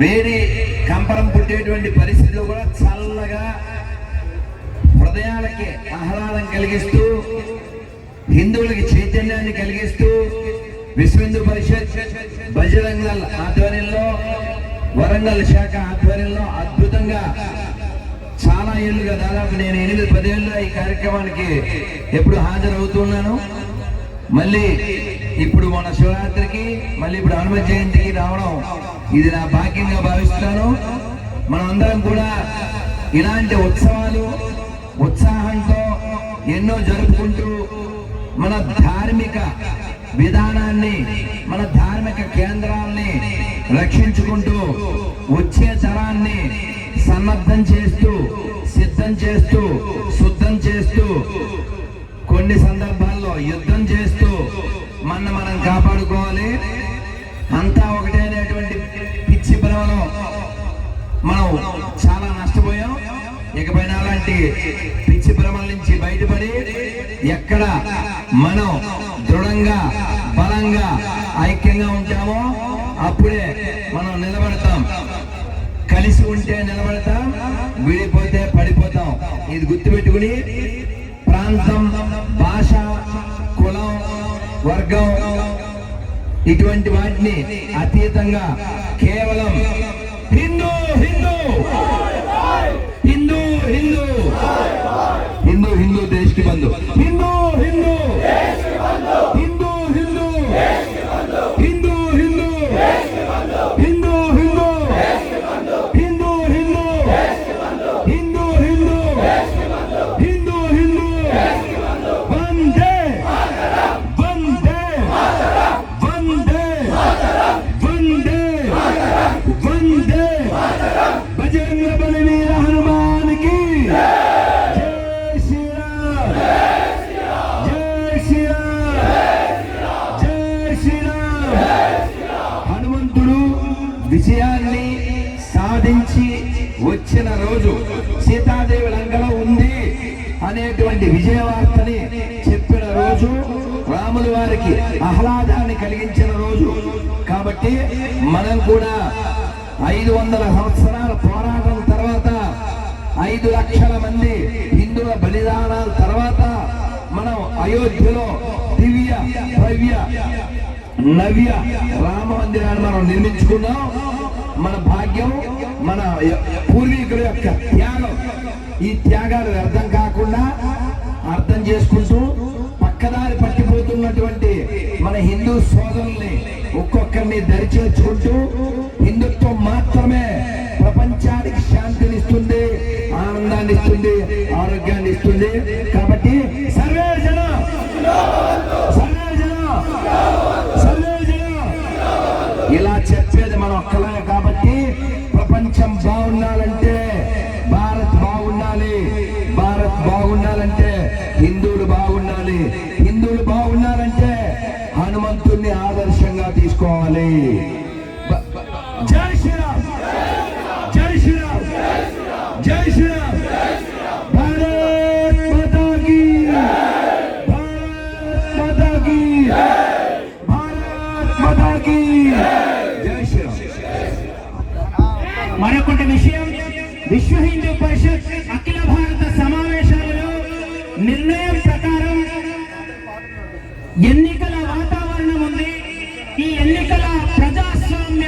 వేడి కంపరం పుట్టేటువంటి పరిస్థితులు కూడా చల్లగా హృదయాలకి ఆహ్లాదం కలిగిస్తూ హిందువులకి చైతన్యాన్ని కలిగిస్తూ విశ్వ హిందూ పరిషత్ బజరంగల్ ఆధ్వర్యంలో వరంగల్ శాఖ ఆధ్వర్యంలో అద్భుతంగా చాలా ఏళ్ళుగా దాదాపు నేను ఎనిమిది పదేళ్ళ ఈ కార్యక్రమానికి ఎప్పుడు హాజరవుతున్నాను. మళ్ళీ ఇప్పుడు మన శివరాత్రికి మళ్ళీ ఇప్పుడు హనుమ జయంతికి రావడం. ఇది నా భాగ్యంగా భావిస్తాను మనం అందరం కూడా ఇలాంటి ఉత్సవాలు ఉత్సాహంతో ఎన్నో జరుపుకుంటూ మన ధార్మిక విధానాన్ని మన ధార్మిక కేంద్రాల్ని రక్షించుకుంటూ వచ్చే తరాన్ని సన్నద్ధం చేస్తూ సిద్ధం చేస్తూ శుద్ధం చేస్తూ కొన్ని సందర్భాల్లో యుద్ధం మన మనం కాపాడుకోవాలి. అంతా ఒకటే అనేటువంటి పిచ్చి భ్రమలో మనం చాలా నష్టపోయాం. ఇకపైన అలాంటి పిచ్చి భ్రమల నుంచి బయటపడి ఎక్కడ మనం దృఢంగా బలంగా ఐక్యంగా ఉంటామో అప్పుడే మనం నిలబడతాం. కలిసి ఉంటే నిలబడతాం విడిపోతే పడిపోతాం. ఇది గుర్తుపెట్టుకుని ప్రాంతం భాష వర్గం. ఇటువంటి వాటిని అతీతంగా కేవలం హిందూ హిందూ. హిందూ హిందూ. హిందూ హిందూ దేశ్కి బంధు. హనుమంతుడు విజయాన్ని సాధించి వచ్చిన రోజు సీతాదేవి లంకలో ఉంది అనేటువంటి విజయవార్తని చెప్పిన రోజు రాముల వారికి ఆహ్లాదాన్ని కలిగించిన రోజు. కాబట్టి మనం కూడా ఐదు వందల సంవత్సరాల పోరాటం తర్వాత ఐదు లక్షల మంది హిందువుల బలిదానాల తర్వాత మనం అయోధ్యలో దివ్య భవ్య నవ్య రామ మందిరాన్ని మనం నిర్మించుకున్నాం. మన భాగ్యం మన పూర్వీకుల యొక్క త్యాగం. ఈ త్యాగాలు వ్యర్థం కాకుండా అర్థం చేసుకుంటూ బాగుండాలి హిందువులు బాగున్నారంటే హనుమంతుణ్ణి ఆదర్శంగా తీసుకోవాలి. జై శ్రీరామ్. జై శ్రీరామ్. జై శ్రీరామ్. భారత్ మాతా భారత్ మాతా భారత్ మాతా జై శ్రీరామ్. మరొకటి విషయం విశ్వ హిందూ పరిషత్ ఎన్నికల ప్రజాస్వామ్య